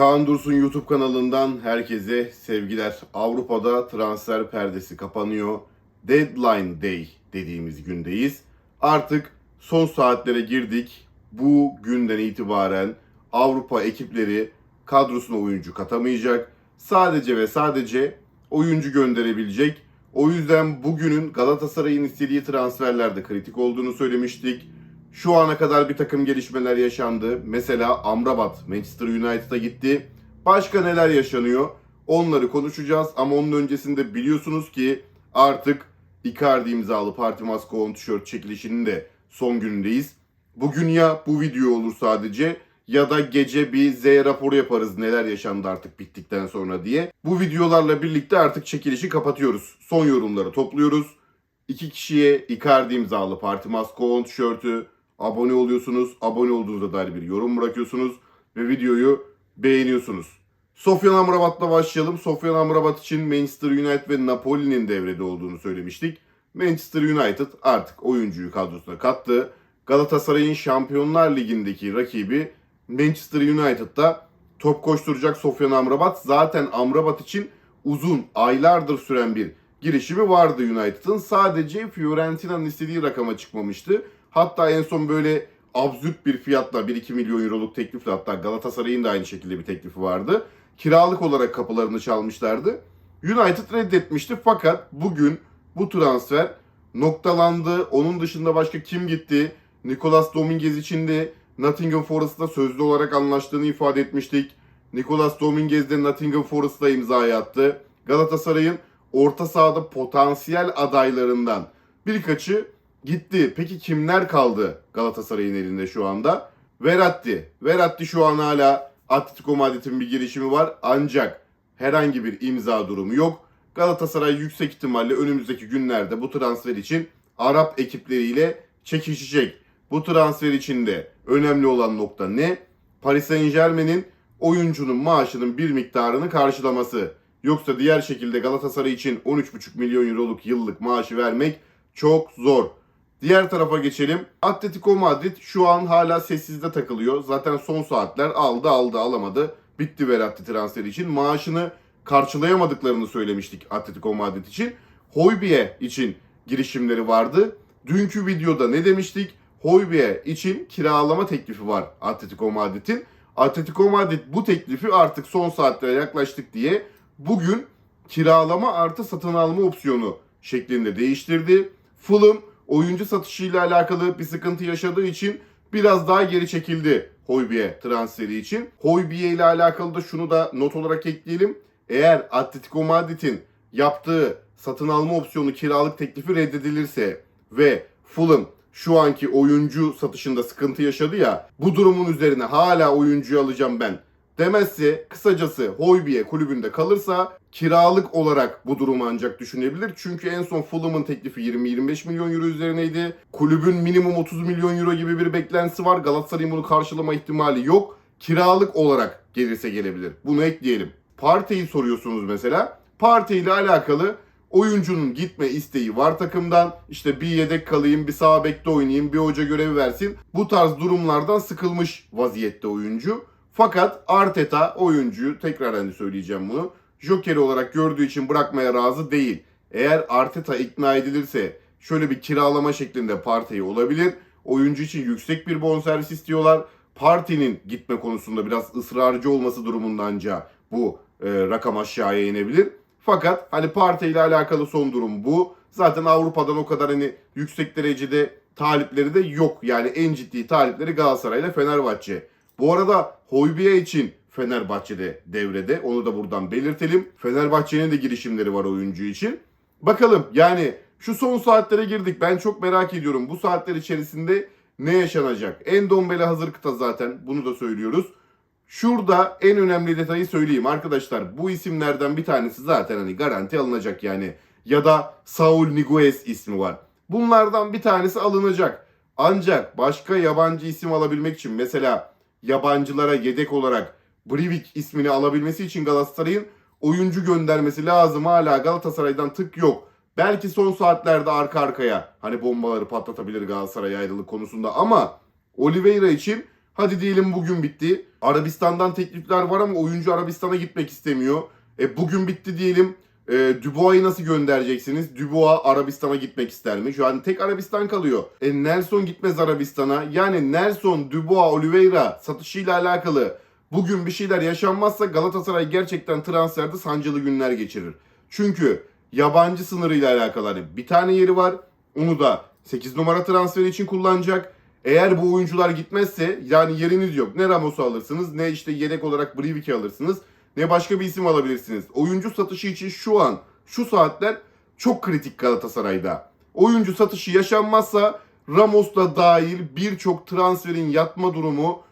Kaan Dursun YouTube kanalından herkese sevgiler. Avrupa'da transfer perdesi kapanıyor. Deadline Day dediğimiz gündeyiz. Artık son saatlere girdik. Bu günden itibaren Avrupa ekipleri kadrosuna oyuncu katamayacak. Sadece ve sadece oyuncu gönderebilecek. O yüzden bugünün Galatasaray'ın istediği transferlerde kritik olduğunu söylemiştik. Şu ana kadar bir takım gelişmeler yaşandı. Mesela Amrabat Manchester United'a gitti. Başka neler yaşanıyor? Onları konuşacağız ama onun öncesinde biliyorsunuz ki artık Icardi imzalı Parti Maskon tişört çekilişinin de son günündeyiz. Bugün ya bu video olur sadece ya da gece bir Z raporu yaparız neler yaşandı artık bittikten sonra diye. Bu videolarla birlikte artık çekilişi kapatıyoruz. Son yorumları topluyoruz. İki kişiye Icardi imzalı Parti Maskon tişörtü abone oluyorsunuz. Abone olduğunuzda dair bir yorum bırakıyorsunuz ve videoyu beğeniyorsunuz. Sofyan Amrabat'la başlayalım. Sofyan Amrabat için Manchester United ve Napoli'nin devrede olduğunu söylemiştik. Manchester United artık oyuncuyu kadrosuna kattı. Galatasaray'ın Şampiyonlar Ligi'ndeki rakibi Manchester United'da top koşturacak Sofyan Amrabat. Zaten Amrabat için uzun, aylardır süren bir girişimi vardı United'ın. Sadece Fiorentina'nın istediği rakama çıkmamıştı. Hatta en son böyle absürt bir fiyatla 1-2 milyon euroluk teklifle hatta Galatasaray'ın da aynı şekilde bir teklifi vardı. Kiralık olarak kapılarını çalmışlardı. United reddetmişti fakat bugün bu transfer noktalandı. Onun dışında başka kim gitti? Nicolas Dominguez için de Nottingham Forest'la sözlü olarak anlaştığını ifade etmiştik. Nicolas Dominguez de Nottingham Forest'la imzayı attı. Galatasaray'ın orta sahada potansiyel adaylarından birkaçı gitti. Peki kimler kaldı Galatasaray'ın elinde şu anda? Verratti. Verratti şu an hala Atletico Madrid'in bir girişimi var ancak herhangi bir imza durumu yok. Galatasaray yüksek ihtimalle önümüzdeki günlerde bu transfer için Arap ekipleriyle çekişecek. Bu transfer için de önemli olan nokta ne? Paris Saint Germain'in oyuncunun maaşının bir miktarını karşılaması. Yoksa diğer şekilde Galatasaray için 13,5 milyon euroluk yıllık maaşı vermek çok zor. Diğer tarafa geçelim. Atletico Madrid şu an hala sessizde takılıyor. Zaten son saatler aldı aldı alamadı. Bitti Verratti transferi için. Maaşını karşılayamadıklarını söylemiştik Atletico Madrid için. Hoybier için girişimleri vardı. Dünkü videoda ne demiştik? Hoybier için kiralama teklifi var Atletico Madrid'in. Atletico Madrid bu teklifi artık son saatlere yaklaştık diye bugün kiralama artı satın alma opsiyonu şeklinde değiştirdi. Fulham oyuncu satışıyla alakalı bir sıkıntı yaşadığı için biraz daha geri çekildi Hoybier transferi için. Hoybier ile alakalı da şunu da not olarak ekleyelim. Eğer Atletico Madrid'in yaptığı satın alma opsiyonu kiralık teklifi reddedilirse ve Fulham şu anki oyuncu satışında sıkıntı yaşadı ya bu durumun üzerine hala oyuncuyu alacağım ben demezse kısacası Hoybier kulübünde kalırsa kiralık olarak bu durumu ancak düşünebilir. Çünkü en son Fulham'ın teklifi 20-25 milyon euro üzerineydi. Kulübün minimum 30 milyon euro gibi bir beklentisi var. Galatasaray'ın bunu karşılama ihtimali yok. Kiralık olarak gelirse gelebilir. Bunu ekleyelim. Partey'i soruyorsunuz mesela. Parti ile alakalı oyuncunun gitme isteği var takımdan. İşte bir yedek kalayım, bir sağ bekte oynayayım, bir hoca görevi versin. Bu tarz durumlardan sıkılmış vaziyette oyuncu. Fakat Arteta oyuncuyu tekrar hani söyleyeceğim bunu. Joker olarak gördüğü için bırakmaya razı değil. Eğer Arteta ikna edilirse şöyle bir kiralama şeklinde Partey'i olabilir. Oyuncu için yüksek bir bonservis istiyorlar. Partinin gitme konusunda biraz ısrarcı olması durumunda ancak bu e, rakam aşağıya inebilir. Fakat hani Partey ile alakalı son durum bu. Zaten Avrupa'dan o kadar hani yüksek derecede talipleri de yok. Yani en ciddi talipleri Galatasaray ile Fenerbahçe. Bu arada Hoybier için Fenerbahçe'de devrede. Onu da buradan belirtelim. Fenerbahçe'nin de girişimleri var oyuncu için. Bakalım yani şu son saatlere girdik. Ben çok merak ediyorum. Bu saatler içerisinde ne yaşanacak? Endombele hazır kıta zaten. Bunu da söylüyoruz. Şurada en önemli detayı söyleyeyim arkadaşlar. Bu isimlerden bir tanesi zaten hani garanti alınacak yani. Ya da Saul Niguez ismi var. Bunlardan bir tanesi alınacak. Ancak başka yabancı isim alabilmek için mesela yabancılara yedek olarak Brivik ismini alabilmesi için Galatasaray'ın oyuncu göndermesi lazım. Hala Galatasaray'dan tık yok. Belki son saatlerde arka arkaya hani bombaları patlatabilir Galatasaray ayrılık konusunda ama Oliveira için Hadi diyelim bugün bitti. Arabistan'dan teklifler var ama oyuncu Arabistan'a gitmek istemiyor. E bugün bitti diyelim. E, Dubois'ı nasıl göndereceksiniz? Dubois Arabistan'a gitmek ister mi? Şu an tek Arabistan kalıyor. E Nelson gitmez Arabistan'a. Yani Nelson, Dubois, Oliveira satışıyla alakalı bugün bir şeyler yaşanmazsa Galatasaray gerçekten transferde sancılı günler geçirir. Çünkü yabancı sınırıyla alakalı hani bir tane yeri var. Onu da 8 numara transferi için kullanacak. Eğer bu oyuncular gitmezse yani yeriniz yok. Ne Ramos'u alırsınız ne işte yedek olarak Brivik'i alırsınız ne başka bir isim alabilirsiniz. Oyuncu satışı için şu an şu saatler çok kritik Galatasaray'da. Oyuncu satışı yaşanmazsa Ramos da dahil birçok transferin yatma durumu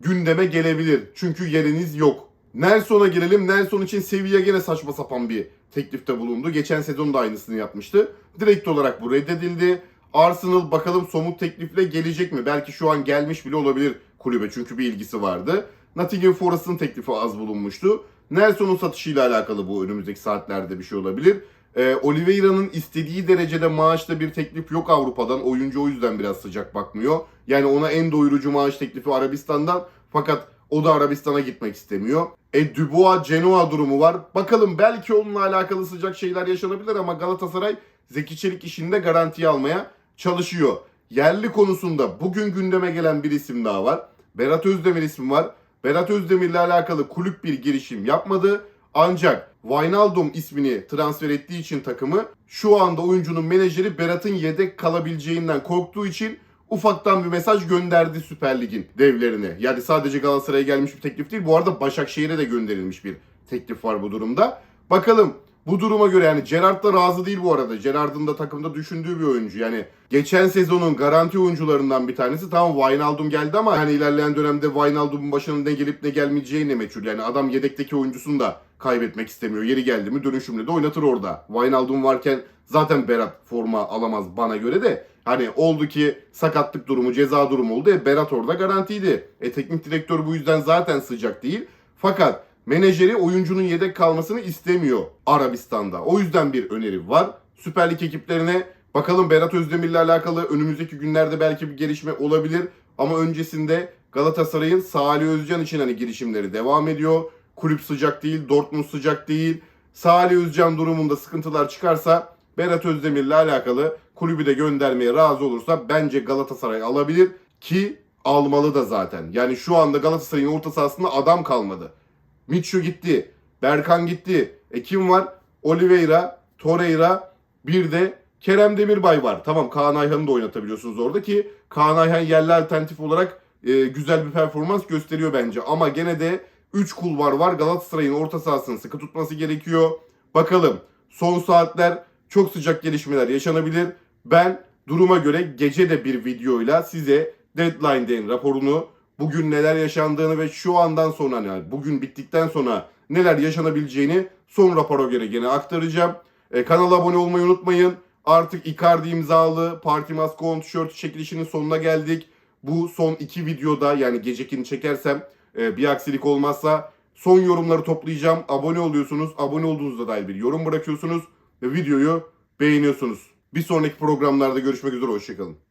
gündeme gelebilir. Çünkü yeriniz yok. Nelson'a girelim. Nelson için Sevilla gene saçma sapan bir teklifte bulundu. Geçen sezon da aynısını yapmıştı. Direkt olarak bu reddedildi. Arsenal bakalım somut teklifle gelecek mi? Belki şu an gelmiş bile olabilir kulübe çünkü bir ilgisi vardı. Nottingham Forest'ın teklifi az bulunmuştu. Nelson'un satışıyla alakalı bu önümüzdeki saatlerde bir şey olabilir. Ee, Oliveira'nın istediği derecede maaşta bir teklif yok Avrupa'dan. Oyuncu o yüzden biraz sıcak bakmıyor. Yani ona en doyurucu maaş teklifi Arabistan'dan. Fakat o da Arabistan'a gitmek istemiyor. E Dubois Genoa durumu var. Bakalım belki onunla alakalı sıcak şeyler yaşanabilir ama Galatasaray Zeki Çelik işinde garantiye almaya çalışıyor. Yerli konusunda bugün gündeme gelen bir isim daha var. Berat Özdemir ismi var. Berat Özdemir'le alakalı kulüp bir girişim yapmadı. Ancak Wijnaldum ismini transfer ettiği için takımı şu anda oyuncunun menajeri Berat'ın yedek kalabileceğinden korktuğu için ufaktan bir mesaj gönderdi Süper Lig'in devlerine. Yani sadece Galatasaray'a gelmiş bir teklif değil. Bu arada Başakşehir'e de gönderilmiş bir teklif var bu durumda. Bakalım bu duruma göre yani Gerrard da razı değil bu arada. Gerrard'ın da takımda düşündüğü bir oyuncu. Yani geçen sezonun garanti oyuncularından bir tanesi. Tamam Wijnaldum geldi ama yani ilerleyen dönemde Wijnaldum'un başına ne gelip ne gelmeyeceği ne meçhul. Yani adam yedekteki oyuncusunu da kaybetmek istemiyor. Yeri geldi mi dönüşümle de oynatır orada. Wijnaldum varken zaten Berat forma alamaz bana göre de. Hani oldu ki sakatlık durumu, ceza durumu oldu. E Berat orada garantiydi. E teknik direktör bu yüzden zaten sıcak değil. Fakat menajeri oyuncunun yedek kalmasını istemiyor Arabistan'da. O yüzden bir öneri var. Süper Lig ekiplerine bakalım Berat Özdemir'le alakalı önümüzdeki günlerde belki bir gelişme olabilir. Ama öncesinde Galatasaray'ın Salih Özcan için hani girişimleri devam ediyor. Kulüp sıcak değil, Dortmund sıcak değil. Salih Özcan durumunda sıkıntılar çıkarsa Berat Özdemir'le alakalı kulübü de göndermeye razı olursa bence Galatasaray alabilir ki almalı da zaten. Yani şu anda Galatasaray'ın orta sahasında adam kalmadı. Mitchu gitti. Berkan gitti. E kim var? Oliveira, Torreira, bir de Kerem Demirbay var. Tamam Kaan Ayhan'ı da oynatabiliyorsunuz orada ki Kaan Ayhan yerli alternatif olarak e, güzel bir performans gösteriyor bence. Ama gene de 3 kulvar var. Galatasaray'ın orta sahasını sıkı tutması gerekiyor. Bakalım son saatler çok sıcak gelişmeler yaşanabilir. Ben duruma göre gece de bir videoyla size Deadline Day'in raporunu bugün neler yaşandığını ve şu andan sonra yani bugün bittikten sonra neler yaşanabileceğini son rapora göre gene aktaracağım. E, kanala abone olmayı unutmayın. Artık Icardi imzalı Party Maskon tişört çekilişinin sonuna geldik. Bu son iki videoda yani gecekini çekersem e, bir aksilik olmazsa son yorumları toplayacağım. Abone oluyorsunuz. Abone olduğunuzda dair bir yorum bırakıyorsunuz ve videoyu beğeniyorsunuz. Bir sonraki programlarda görüşmek üzere. Hoşçakalın.